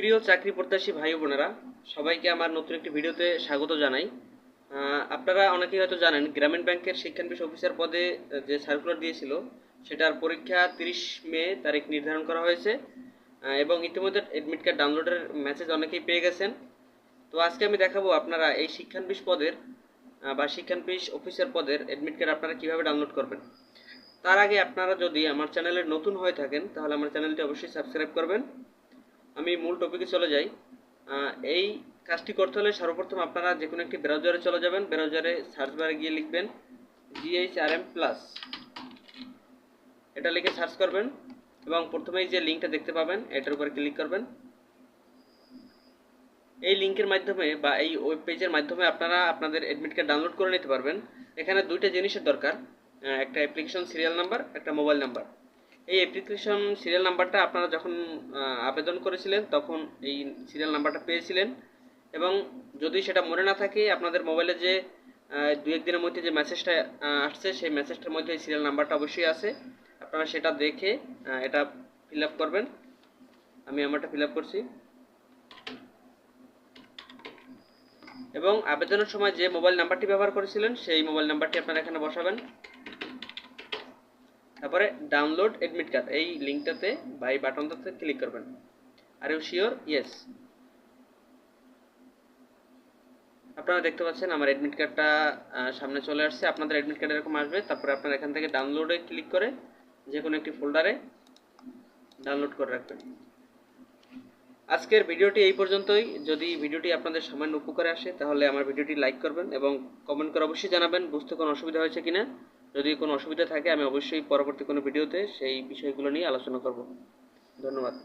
প্রিয় চাকরি প্রত্যাশী ভাই বোনেরা, সবাইকে আমার নতুন একটি ভিডিওতে স্বাগত জানাই। আপনারা অনেকেই হয়তো জানেন, গ্রামীণ ব্যাংকের শিক্ষানবিশ অফিসার পদে যে সার্কুলার দিয়েছিল, সেটার পরীক্ষা তিরিশ মে তারিখ নির্ধারণ করা হয়েছে। এবং ইতিমধ্যে অ্যাডমিট কার্ড ডাউনলোডের মেসেজ অনেকেই পেয়ে গেছেন। তো আজকে আমি দেখাবো আপনারা এই শিক্ষানবিশ পদের বা শিক্ষানবিশ অফিসার পদের অ্যাডমিট কার্ড আপনারা কীভাবে ডাউনলোড করবেন। তার আগে আপনারা যদি আমার চ্যানেলে নতুন হয়ে থাকেন, তাহলে আমার চ্যানেলটি অবশ্যই সাবস্ক্রাইব করবেন। আমি মূল টপিকে চলে যাই। এই কাজটি করতে হলে সর্বপ্রথম আপনারা যে কোনো একটি ব্রাউজারে চলে যাবেন। ব্রাউজারে সার্চ বারে গিয়ে লিখবেন জিএইচআরএম প্লাস এটা লিখে সার্চ করবেন এবং প্রথমেই যে লিঙ্কটা দেখতে পাবেন, এটার উপরে ক্লিক করবেন। এই লিঙ্কের মাধ্যমে বা এই ওয়েব পেজের মাধ্যমে আপনারা আপনাদের অ্যাডমিট কার্ড ডাউনলোড করে নিতে পারবেন। এখানে দুইটা জিনিসের দরকার। একটা অ্যাপ্লিকেশন সিরিয়াল নাম্বার একটা মোবাইল নাম্বার এই অ্যাপ্লিকেশন সিরিয়াল নাম্বারটা আপনারা যখন আবেদন করেছিলেন, তখন এই সিরিয়াল নাম্বারটা পেয়েছিলেন। এবং যদি সেটা মনে না থাকে, আপনাদের মোবাইলে যে দু এক দিনের মধ্যে যে মেসেজটা আসছে, সেই মেসেজটার মধ্যে সিরিয়াল নাম্বারটা অবশ্যই আছে। আপনারা সেটা দেখে এটা ফিল আপ করবেন। আমি আমারটা ফিল আপ করছি। এবং আবেদনের সময় যে মোবাইল নাম্বারটি ব্যবহার করেছিলেন, সেই মোবাইল নাম্বারটি আপনারা এখানে বসাবেন। তারপরে ডাউনলোড এডমিট কার্ড এই লিঙ্কটাতে বা এই বাটনটাতে ক্লিক করবেন। আর ইউ শিওর ইয়েস আপনারা দেখতে পাচ্ছেন আমার এডমিট কার্ডটা সামনে চলে আসছে। আপনাদের এডমিট কার্ড এরকম আসবে, তারপরে আপনারা এখান থেকে ডাউনলোডে ক্লিক করে যে কোনো একটি ফোল্ডারে ডাউনলোড করে রাখবেন। আজকের ভিডিওটি এই পর্যন্তই। যদি ভিডিওটি আপনাদের সামান্য উপকারে আসে, তাহলে আমার ভিডিওটি লাইক করবেন এবং কমেন্ট করে অবশ্যই জানাবেন, বুঝতে কোনো অসুবিধা হয়েছে কিনা। যদি কোনো অসুবিধা থাকে, আমি অবশ্যই পরবর্তী কোনো ভিডিওতে সেই বিষয়গুলো নিয়ে আলোচনা করব। ধন্যবাদ।